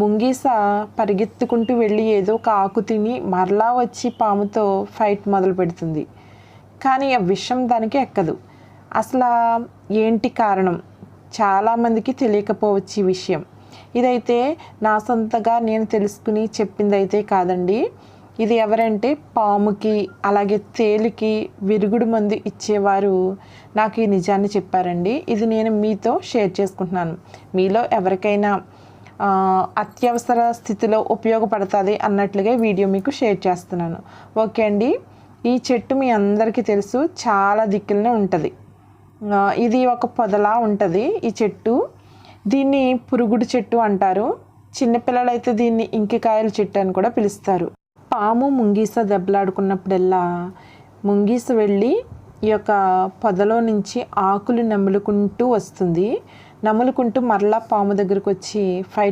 ముంగీస పరిగెత్తుకుంటూ వెళ్ళి ఏదో ఒక ఆకు తిని మరలా వచ్చి పాముతో ఫైట్ మొదలు పెడుతుంది. కానీ ఆ విషయం దానికి ఎక్కదు. అసలు ఏంటి కారణం? చాలామందికి తెలియకపోవచ్చు ఈ విషయం. ఇదైతే నా సొంతగా నేను తెలుసుకుని చెప్పింది అయితే కాదండి. ఇది ఎవరంటే పాముకి అలాగే తేలికి విరుగుడు మందు ఇచ్చేవారు నాకు ఈ నిజాన్ని చెప్పారండి. ఇది నేను మీతో షేర్ చేసుకుంటున్నాను. మీలో ఎవరికైనా అత్యవసర స్థితిలో ఉపయోగపడుతుంది అన్నట్లుగా వీడియో మీకు షేర్ చేస్తున్నాను. ఓకే అండి. ఈ చెట్టు మీ అందరికీ తెలుసు చాలా దిక్కులనే ఉంటుంది. ఇది ఒక పొదలా ఉంటుంది ఈ చెట్టు. దీన్ని పురుగుడు చెట్టు అంటారు. చిన్నపిల్లలైతే దీన్ని ఇంకికాయల చెట్టు అని కూడా పిలుస్తారు. పాము ముంగీస దెబ్బలాడుకున్నప్పుడల్లా ముంగీస వెళ్ళి ఈ యొక్క పొదలో నుంచి ఆకులు నములుకుంటూ వస్తుంది. నములుకుంటూ మరలా పాము దగ్గరకు వచ్చి ఫైట్